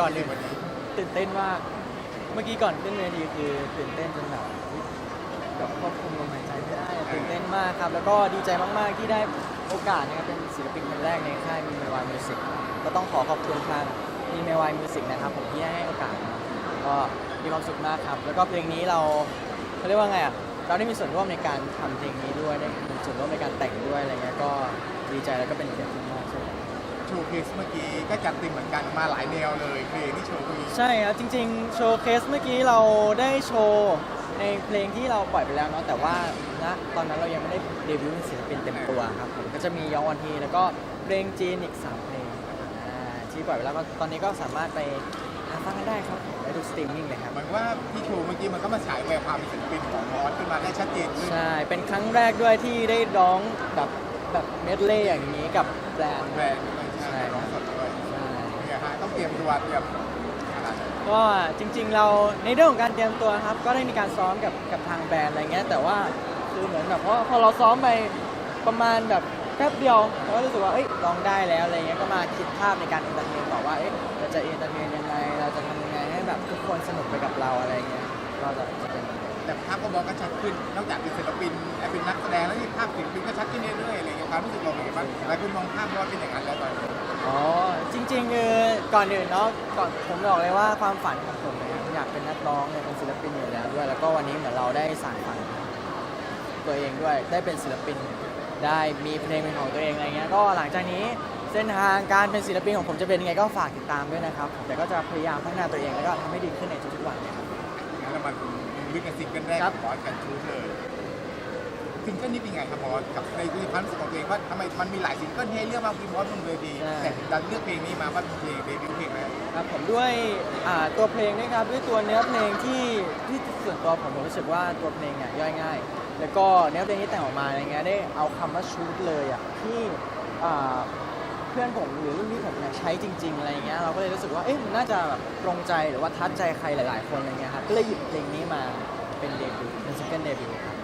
ก่อนอื่นวันนี้ตื่นเต้นมากเมื่อกี้ก่อนขึ้นเวทีคือตื่นเต้นจนแบบแบบควบคุมลมหายใจไม่ได้ตื่นเต้นมากครับ แล้วก็ดีใจมากๆที่ได้โอกาสนะครับเป็นศิลปินคนแรกในค่ายมีเมวายมิวสิกก็ต้องขอขอบคุณทางมีเมวายมิวสิกนะครับผมที่ให้โอกาสมาก็มีความสุขมากครับ แล้วก็เพลงนี้เราเขาเรียกว่าไงอะเราได้มีส่วนร่วมในการทำเพลงนี้ด้วยได้มีส่วนร่วมในการแต่งด้วยอะไรเงี้ยก็ดีใจแล้วก็เป็นเกียรติ ว์เคสเมื่อกี้ก็จัดเต็มเหมือนกันมาหลายแนวเลยเพลงที่โชว์คือใช่ครับจริงๆ โชว์เคสเมื่อกี้เราได้โชว์ในเพลงที่เราปล่อยไปแล้วเนาะแต่ว่าณตอนนั้นเรายังไม่ได้เดบิวต์เป็นศิลปินเต็มตัวครับผมก็จะมียองวันทีแล้วก็เพลงจีนอีก 3 เพลงอ่าที่ปล่อยไปแล้วก็ตอนนี้ก็สามารถไปหาฟังกันได้ครับผมได้ดูสตรีมมิ่งเลยครับเหมือนว่าที่โชว์เมื่อกี้มันก็มาฉายแววความเป็นศิลปินของมอสขึ้นมาได้ชัดเจนขึ้นใช่ เป็นครั้งแรกด้วยที่ได้ร้องแบบแบบเมดเล่อย่างนี้กับแบรนด์ แบรนด์ด้วยใช่ร้องสดด้วย ใช่ เนี่ยฮะ ต้องเตรียมตัวเตรียมอะไรก็จริง ๆ เราในเรื่องของการเตรียมตัวครับ ก็ได้มีการซ้อมกับกับทางแบรนด์อะไรเงี้ยแต่ว่าคือเหมือนแบบพราพอเราซ้อมไปประมาณแบบแป๊บเดียวเราก็รู้สึกว่าเอ้ยลองได้แล้วอะไรเงี้ยก็มาคิดภาพในการเอนเตอร์เทนต่อว่าเอ๊ะเราจะเอนเตอร์เทนยังไงเราจะทำยังไงให้แบบทุกคนสนุกไปกับเราอะไรเงี้ยก็จะเป็น แต่ภาพก็บอกก็ชัดขึ้น นอกจากเป็นศิลปินเป็นนักแสดงแล้วนี่ภาพศิลปินก็ชัดขึ้นเรื่อยๆอะไรอย่างเงี้ยความรู้สึกเราเป็นไงบ้างหลายคนมองภาพว่าเป็นอย่างนั้นแล้วตอนนี้ อ๋อจริงๆคือก่อนอื่นเนาะก่อนผมบอกเลยว่าความฝันของผมเนี่ยอยากเป็นนักร้องเนี่ยเป็นศิลปินอยู่แล้วด้วย แล้วก็วันนี้เหมือนเราได้สานฝันตัวเองด้วย ได้เป็นศิลปินได้มีเพลงเป็นของตัวเองอะไรเงี้ยก็หลังจากนี้เส้นทางการเป็นศิลปินของผมจะเป็นยังไงก็ฝากติดตามด้วยนะครับแต่ก็จะพยายามพัฒนาตัวเองแล้วก็ทำให้ดีขึ้นในทุกๆวันเลยครับงั้นเรามาดูวิกกับซิงเกิลแรกครัขอบงมอสกันชูเลย ซิงเกิลนี้เป็นไงครับมอสกับในความรู้สึกของตัวเองว่าทำไมมันมีหลายซิงเกิลให้เลือกมากพี่มอสบนเวทีแต่ดันเลือกเพลงนี้มาว่าเป็นเพลงเดบิวต์เพลงแรก ครับผมด้วยอ่าตัวเพลงนะครับด้วยตัวเนื้อเพลงที่ที่ส่วนตัวผมผมรู้สึกว่าตัวเพลงเนี่ยย่อยง่าย แล้วก็เนื้อเพลงที่แต่งออกมาอะไรเงี้ยได้เอาคำว่าชูดเลยอะที่อ่าเพื่อนผมหรือรุ่นพี่ผมเนี่ยใช้จริง ๆอะไรเงี้ยเราก็เลยรู้สึกว่าเอ๊ะมันน่าจะแบบตรงใจหรือว่าทัดใจใครหลาย ๆ คนอะไรเงี้ยครับก็เลยหยิบเพลงนี้มาเป็นเดบิวต์เป็นซิงเกิลเดบิวต์ครับ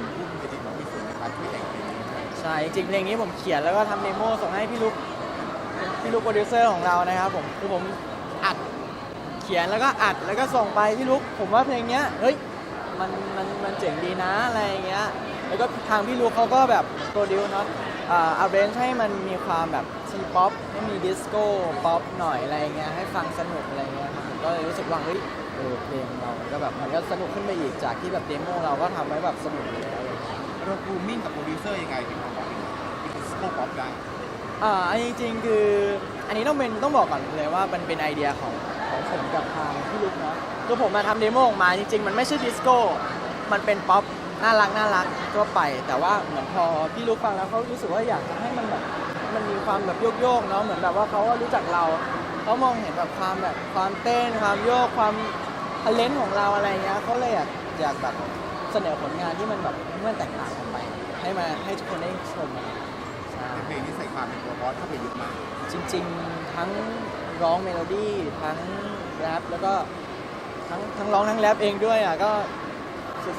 ยินพุ่มไปดีของพี่สุนนะครับที่แต่งเพลงนี้ให้ใช่จริงๆเพลงนี้ผมเขียนแล้วก็ทำเดโมส่งให้พี่ลุกพี่ลุกโปรดิวเซอร์ของเรานะครับผมคือผมอัดเขียนแล้วก็อัดแล้วก็ส่งไปพี่ลุกผมว่าเพลงเนี้ยเฮ้ยมันมันมันเจ๋งดีนะอะไรอย่างเงี้ยแล้วก็ทางพี่ลุกเขาก็แบบโปรดิวเนาะอ่าอาร์เรนจ์ให้มันมีความแบบทีป๊อปให้มีดิสโก้ป๊อปหน่อยอะไรเงี้ยให้ฟังสนุกอะไรเงี้ยครับผมก็เลยรู้สึกว่าเฮ้ย เออเพลงเราก็แบบมันก็สนุกขึ้นไปอีกจากที่แบบเดโมเราก็ทำไว้แบบสนุกอยู่แล้วอะไรเงี้ยเราคูมิ่งกับโปรดิวเซอร์ยังไงถึงทำออกเป็นสโคปป๊อปได้อ่าอันนี้จริงๆคืออันนี้ต้องเป็นต้องบอกก่อนเลยว่ามันเป็นไอเดียของของผมกับทางพี่ลุกเนาะตัวผมมาทำเดโมออกมาจริง ๆ มันไม่ใช่ดิสโก้มันเป็นป๊อปน่ารักน่ารักทั่วไป แต่ว่าเหมือนพอพี่ลุกฟังแล้วเขารู้สึกว่าอยากจะให้มันแบบมันมีความแบบโยกๆเนาะเหมือนแบบว่าเขาก็รู้จักเราเขามองเห็นแบบความแบบความเต้นความโยกความ ทเลนของเราอะไรเงี้ยเขาเลยอยากอยากแบบเสนอผลงานที่มันแบบมันแตกต่างออกไป ให้มาให้ทุกคนได้ชมใช่ในเพลงนี้ใส่ความเป็นตัวบอสเข้าไปเยอะมากจริง ๆ ทั้งร้องเมโลดี้ทั้งแรปแล้วก็ทั้งทั้งร้องทั้งแรปเองด้วยอะก็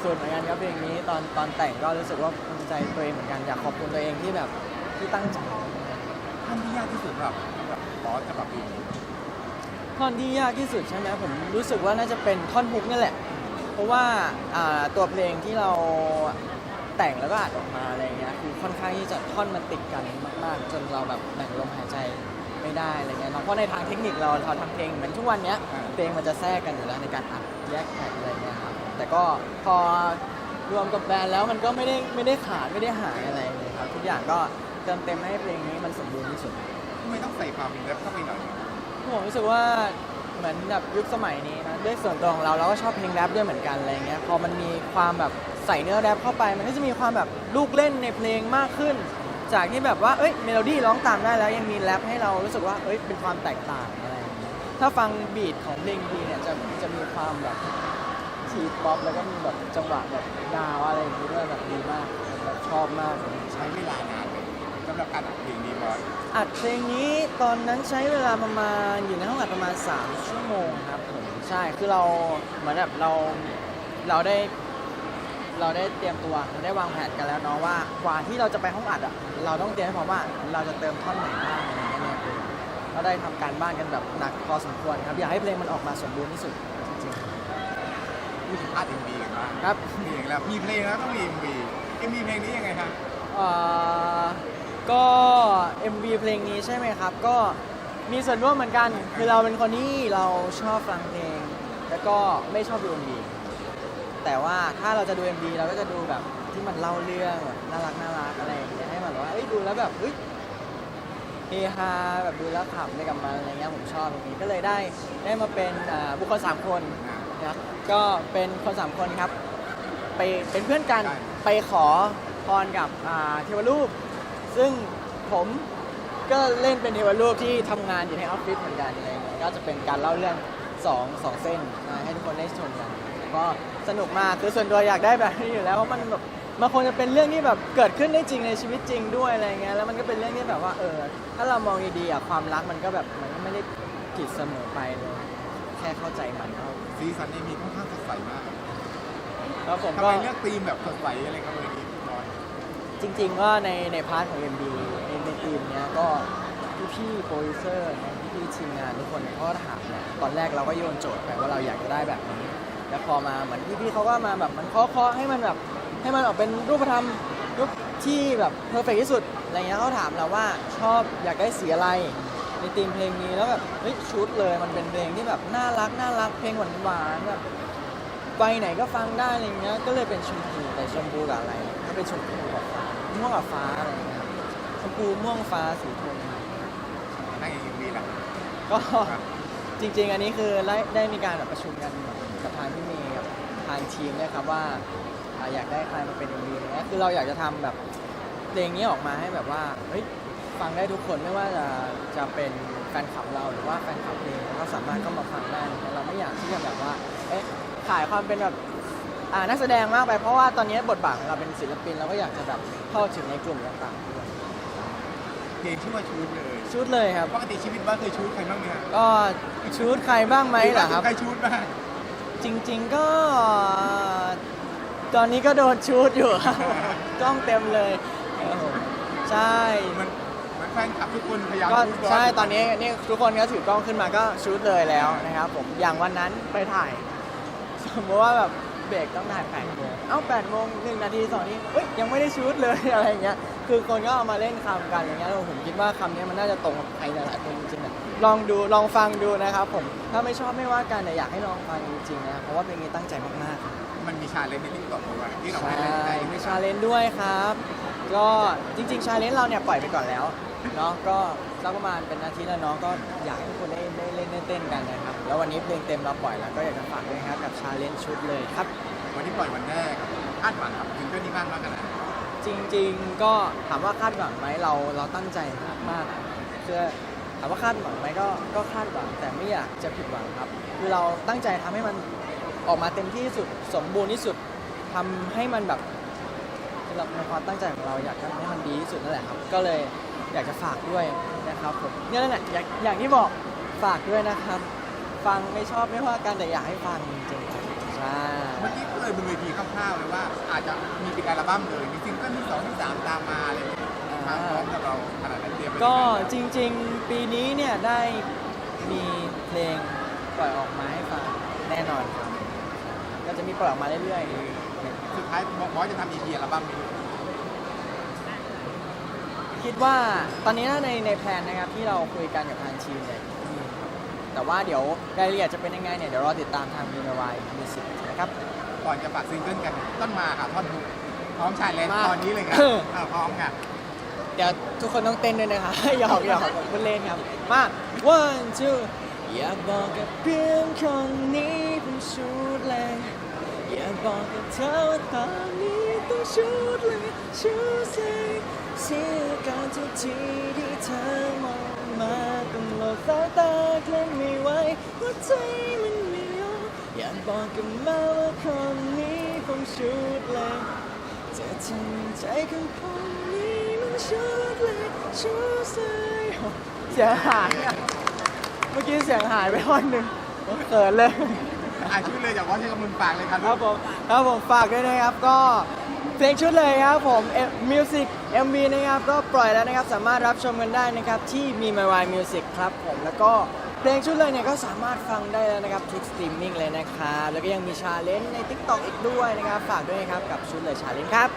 สุดๆเหมือนกันครับเพลงนี้ตอนตอนแต่งก็รู้สึกว่าภูมิใจตัวเองเหมือนกันอยากขอบคุณตัวเองที่แบบที่ตั้งใจท่อนที่ยากที่สุดสำหรับสำหรับบอสสำหรับเพลงนี้ ท่อนที่ยากที่สุดใช่ไหมผมรู้สึกว่าน่าจะเป็นท่อนฮุกนี่แหละ เพราะว่าอ่าตัวเพลงที่เราแต่งแล้วก็อัดออกมาอะไรเงี้ยคือค่อนข้างที่จะท่อนมันติดกันมากๆ จนเราแบบแบ่งลมหายใจไม่ได้อะไรเงี้ยเนาะเพราะในทางเทคนิคเราเราทำเพลงเหมือนทุกวันเนี้ยเพลงมันจะแทรกกันอยู่แล้วในการอัดแยกแท็กอะไรเงี้ยครับแต่ก็พอรวมกับแบรนด์แล้วมันก็ไม่ได้ไม่ได้ขาดไม่ได้หายอะไรเลยครับทุกอย่างก็เติมเต็มให้เพลงนี้มันสมบูรณ์ที่สุด ทำไมต้องใส่ความเป็นแรปเข้าไปหน่อย ผมรู้สึกว่าเหมือนแบบยุคสมัยนี้นะด้วยส่วนตัวของเราเราก็ชอบเพลงแรปด้วยเหมือนกันอะไรเงี้ยพอมันมีความแบบใส่เนื้อแรปเข้าไป มันก็จะมีความแบบลูกเล่นในเพลงมากขึ้น จากที่แบบว่าเอ้ยเมโลดี้ร้องตามได้แล้วยังมีแรปให้เรารู้สึกว่าเอ้ยเป็นความแตกต่างอะไรถ้าฟังบีทของเพลงดีเนี่ยจะจะมีความแบบทีป๊อปแล้วก็มีแบบจังหวะแบบดาวอะไรอย่างเงี้ด้วยแบบดีมากแบบชอบมากใช้เวลานานำหรับการอัดเพลงนี้บอสอัดเพลงนี้ตอนนั้นใช้เวลาประมาณอยู่ในห้องอัดประมาณ 3 ชั่วโมงครับผมใช่คือเราเหมือนแบบเราเราได้เราได้เตรียมตัวเราได้วางแผนกันแล้วเนาะว่ากว่าที่เราจะไปห้องอัดอะเราต้องเตรียมให้พร้อมว่าเราจะเติมท่อนไหนบ้างอะไรเงี้ยเนี่ยคือก็ได้ทำการบ้านกันแบบหนักพอสมควรครับอยากให้เพลงมันออกมาสมบูรณ์ที่สุดจริงพูดถึงพาร์ทเอ็มบีกันบ้างๆครับเพลงแล้วมีเพลงแล้วต้องมีเอ็มบีเอ็มบีเพลงนี้ยังไงครับ เอ่อ ก็ MV เพลงนี้ใช่ไหมครับ ก็มีส่วนร่วมเหมือนกัน คือเราเป็นคนที่เราชอบฟังเพลง แล้วก็ไม่ชอบดู MV แต่ว่าถ้าเราจะดู MV เราก็จะดูแบบที่มันเล่าเรื่องแบบน่ารักน่ารักอะไรอย่างเงี้ยให้มันแบบว่าเอ้ยดูแล้วแบบเฮ้ยเฮฮาแบบดูแล้วขำไปกับมันอะไรเงี้ยผมชอบอย่างนี้ก็เลยได้ได้มาเป็นอ่าบุคคลสามคนนะครับก็เป็นคนสามคนครับ ไปเป็นเพื่อนกันไปขอพรกับอ่าเทวรูป ซึ่งผมก็เล่นเป็นเทวรูปที่ทำงานอยู่ในออฟฟิศเหมือนกันอะไรเงี้ยก็จะเป็นการเล่าเรื่องสองสองเส้นมาให้ทุกคนได้ชมกันก็สนุกมากคือส่วนตัวอยากได้แบบนี้อยู่แล้วเพราะมันแบบมันควรจะเป็นเรื่องที่แบบเกิดขึ้นได้จริงในชีวิตจริงด้วยอะไรเงี้ยแล้วมันก็เป็นเรื่องที่แบบว่าเออถ้าเรามองดีๆอะความรักมันก็แบบมันก็ไม่ได้ผิดเสมอไปเลยแค่เข้าใจมันเท่าซีซันเอ็มบีค่อนข้างสดใสมากแล้วผมทำก็ ไมเลือกธีมแบบสดใสอะไรครับเพลงนี้พี่บอย จริงๆก็ในในพาร์ทของ MD ในในทีมเนี้ยก็พี่ๆโปรดิวเซอร์นะพี่ๆทีมงานทุกคนเขาก็ถามแหละตอนแรกเราก็โยนโจทย์ไปว่าเราอยากจะได้แบบนี้ แล้วพอมาเหมือนพี่ๆเขาก็มาแบบมันเคาะๆให้มันแบบให้มันออกเป็นรูปธรรมรูปที่แบบเพอร์เฟกที่สุดอะไรเงี้ยเขาถามเราว่าชอบอยากได้สีอะไรในทีมเพลงนี้แล้วแบบเฮ้ยชุดเลยมันเป็นเพลงที่แบบน่ารักน่ารักเพลงหวานๆแบบไปไหนก็ฟังได้อะไรเงี้ยก็เลยเป็นชมพูแต่ชมพูกับอะไรก็เป็นชมพู ม่วงกับฟ้าอะไรเงี้ยชมพูม่วงฟ้าสีโทนนั่งเอ็มบีแหละก็จริง ๆ อันนี้คือได้ได้มีการแบบประชุมกันกับทางพี่เมย์กับทางทีมนะครับว่าอ่าอยากได้ใครมาเป็น MV อะไรเงี้ยคือเราอยากจะทำแบบเพลงนี้ออกมาให้แบบว่าเฮ้ยฟังได้ทุกคนไม่ว่าจะจะเป็นแฟนคลับเราหรือว่าแฟนคลับเพลงเขาสามารถเข้ามาฟังได้แต่เราไม่อยากที่จะแบบว่าเอ๊ะขายความเป็นแบบ อ่านักแสดงมากไปเพราะว่าตอนนี้บทบาทของเราเป็นศิลปินเราก็อยากจะแบบเข้าถึงในกลุ่มต่างๆด้วยเพลงชื่อว่าชูดเลยชุดเลยครับ ปกติชีวิตบ้านเคยชูดใครบ้างเนี่ยก็ชุดใครบ้างไหมเหรอครับ ใครชูดบ้างจริงๆก็ตอนนี้ก็โดนชูดอยู่ครับกล้องเต็มเลยครับผมใช่ มันมันแฟนคลับทุกคนพยายามก็ชูดบสใช่ตอนนี้นี่ทุกคนก็ถือกล้องขึ้นมาก็ชูดเลยแล้วนะครับผมอย่างวันนั้นไปถ่าย สมมติว่าแบบ เบรกต้องถ่าย8โมงเอ้า8โมงหนึ่งนาทีสองนาทีเฮ้ยยังไม่ได้ชูดเลยอะไรอย่างเงี้ยคือคนก็เอามาเล่นคำกันอย่างเงี้ยแล้วผมคิดว่าคำนี้มันน่าจะตรงกับใครหลายๆคนจริงๆนะลองดูลองฟังดูนะครับผมถ้าไม่ชอบไม่ว่ากันแต่อยากให้ลองฟังจริงๆนะเพราะว่าเพลงนี้ตั้งใจมากๆมันมีชาเลนจ์ในทิกตอกด้วยที่เราใช่ไม่ได้ได้มีชาเลนจ์ด้วยครับ ก็จริงๆชาเลนจ์เราเนี่ยปล่อยไปก่อนแล้วเนาะก็ สักประมาณเป็นอาทิตย์แล้วเนาะก็อยากให้ทุกคนได้ได้เล่นได้เต้นกันนะครับ แล้ววันนี้เพลงเต็มเราปล่อยแล้วก็อยากจะฝากด้วยนะครับกับชาเลนจ์ชุดเลยครับ วันที่ปล่อยวันแรกคาดหวังกับซิงเกิลนี้มากมากขนาดไหนจริง ๆ ก็ถามว่าคาดหวังไหมเราเราตั้งใจมากๆคือถามว่าคาดหวังไหมก็ก็คาดหวังแต่ไม่อยากจะผิดหวังครับ คือเราตั้งใจทำให้มันออกมาเต็มที่ที่สุดสมบูรณ์ที่สุดทำให้มันแบบคือเราในความตั้งใจของเราอยากทำให้มันดีที่สุดนั่นแหละครับ ก็เลยอยากจะฝากด้วยนะ ครับผมเนี่ยนั่นแหละอย่างอย่างที่บอกฝากด้วยนะครับ ฟังไม่ชอบไม่ว่ากันแต่อยากให้ฟังจริงๆครับใช่เมื่อกี้ก็เลยบนเวทีคร่าวๆเลยว่า อาจจะมีเป็นอัลบั้มเลยมีซิงเกิลที่สองที่สามตามมาอะไรอย่างเงี้ยมาพร้อมกับเราขนาดไหนเตรียมไปก็จริง ๆ ปีนี้เนี่ยได้มีเพลงปล่อยออกมาให้ฟังแน่นอนครับ ก็จะมีปล่อยออกมาเรื่อยสุดท้ายบอสจะทำอีพีอัลบั้มนี้ๆ คิดว่าตอนนี้ในในแพลนนะครับที่เราคุยกันกับทางทีมเนี่ยมีครับแต่ว่าเดี๋ยวรายละเอียดจะเป็นยังไงเนี่ยเดี๋ยวรอติดตามทางมีนวายมิวสิกนะครับ ก่อนจะฝากซิงเกิลกันต้นมาค่ะท่อนฮุกพร้อมชายเลนมา ตอนนี้เลยค่ะเอออ่าพร้อมค่ะ เดี๋ยวทุกคนต้องเต้นด้วยนะคะ หยอกหยอกพูดเล่นครับ มา one two อยากบอกกับเพียงคนนี้ผมชุดเลย อยากบอกกับเธอว่าตอนนี้ต้องชุดเลยชุดเลย เสียการทุกทีที่เธอมองมาต้องหลบสายตาเคลื่อนไม่ไหวหัวใจมันไม่ยอมอยากบอกกับมาว่าคนนี้ผมชุดเลยจะทำใจของผมนี้มันชุดเลยชุดเลยเสียงหายอะเมื่อกี้เสียงหายไปคนหนึ่งผมเขินเลย อ่าชื่อเลยจากบอสที่กำลังฝากเลยครับ ครับผมครับผมฝากด้วยนะครับก็ เพลงชุดเลยครับผมมิวสิก MV นะครับก็ปล่อยแล้วนะครับสามารถรับชมกันได้นะครับที่มี My w i Music ครับผมแล้วก็เพลงชุดเลยเนี่ยก็สามารถฟังได้แล้วนะครับทุกสตรีมมิ่งเลยนะครับแล้วก็ยังมีชาเลนจ์ใน TikTok อีกด้วยนะครับฝากด้วยนะครับกับชุดเลยชาเลนจ์ครับ